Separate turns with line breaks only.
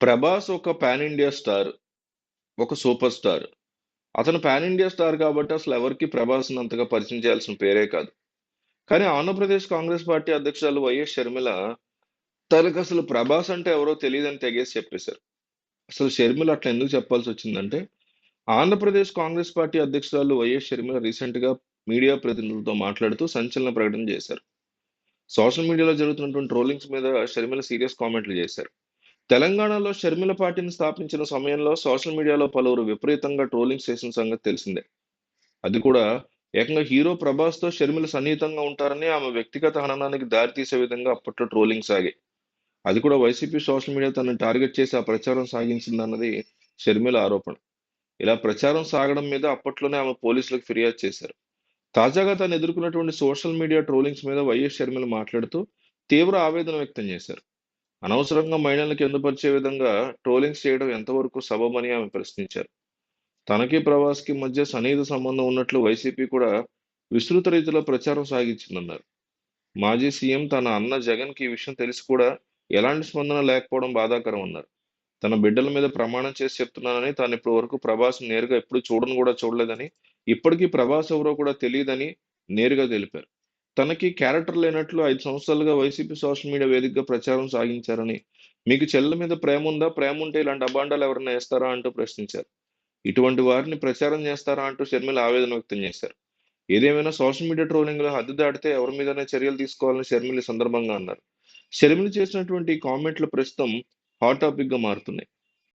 ప్రభాస్ ఒక pan India star. ఒక super star. అతను పాన్ ఇండియా స్టార్ కాబట్టి అసలు ఎవరికీ ప్రభాస్‌ని అంతగా పరిచయం చేయాల్సిన పేరే కాదు. కానీ ఆంధ్రప్రదేశ్ కాంగ్రెస్ పార్టీ అధ్యక్షురాలు వైఎస్ షర్మిల అసలు ప్రభాస్ అంటే ఎవరో తెలియదని తెగేసి చెప్పేశారు. అసలు షర్మిల అట్లా ఎందుకు చెప్పాల్సి వచ్చిందంటే ఆంధ్రప్రదేశ్ కాంగ్రెస్ పార్టీ అధ్యక్షురాలు వైఎస్ షర్మిల రీసెంట్‌గా మీడియా ప్రతినిధులతో మాట్లాడుతూ సంచలన ప్రకటన చేశారు. సోషల్ మీడియాలో జరుగుతున్నటువంటి ట్రోలింగ్స్ మీద షర్మిల సీరియస్ కామెంట్లు చేశారు. తెలంగాణలో షర్మిల పార్టీని స్థాపించిన సమయంలో సోషల్ మీడియాలో పలువురు విపరీతంగా ట్రోలింగ్ చేసిన సంగతి తెలిసిందే. అది కూడా ఏకంగా హీరో ప్రభాస్‌తో షర్మిల సన్నిహితంగా ఉంటారని, ఆమె వ్యక్తిగత హననానికి దారితీసే విధంగా అప్పట్లో ట్రోలింగ్ సాగాయి. అది కూడా వైసీపీ సోషల్ మీడియా తనను టార్గెట్ చేసి ఆ ప్రచారం సాగించిందన్నది షర్మిల ఆరోపణ. ఇలా ప్రచారం సాగడం మీద అప్పట్లోనే ఆమె పోలీసులకు ఫిర్యాదు చేశారు. తాజాగా తాను ఎదుర్కొన్నటువంటి సోషల్ మీడియా ట్రోలింగ్స్ మీద వైఎస్ షర్మిల మాట్లాడుతూ తీవ్ర ఆవేదన వ్యక్తం చేశారు. అనవసరంగా మహిళలను కిందపరిచే విధంగా ట్రోలింగ్స్ చేయడం ఎంతవరకు సబమని ఆమె ప్రశ్నించారు. తనకి, ప్రవాస్కి మధ్య సన్నిహిత సంబంధం ఉన్నట్లు వైసీపీ కూడా విస్తృత రీతిలో ప్రచారం సాగించిందన్నారు. మాజీ సీఎం తన అన్న జగన్‌కి ఈ విషయం తెలిసి కూడా ఎలాంటి స్పందన లేకపోవడం బాధాకరం అన్నారు తన బిడ్డల మీద ప్రమాణం చేసి చెప్తున్నానని, తానిప్పటి వరకు ప్రభాస్‌ని నేరుగా ఎప్పుడు చూడను కూడా చూడలేదని, ఇప్పటికీ ప్రభాస్ ఎవరో కూడా తెలియదని నేరుగా తెలిపారు. తనకి క్యారెక్టర్ లేనట్లు ఐదు సంవత్సరాలుగా వైసీపీ సోషల్ మీడియా వేదికగా ప్రచారం సాగించారని, మీకు చెల్ల మీద ప్రేమ ఉందా ప్రేమ ఉంటే ఇలాంటి అబాండాలు ఎవరైనా వేస్తారా అంటూ ప్రశ్నించారు. ఇటువంటి వారిని ప్రచారం చేస్తారా? అంటూ షర్మిల ఆవేదన వ్యక్తం చేశారు. ఏదేమైనా సోషల్ మీడియా ట్రోలింగ్‌లో హద్దు దాటితే ఎవరి మీదనే చర్యలు తీసుకోవాలని షర్మిల సందర్భంగా అన్నారు. షర్మిల చేసినటువంటి కామెంట్లు ప్రస్తుతం హాట్ టాపిక్‌గా మారుతున్నాయి.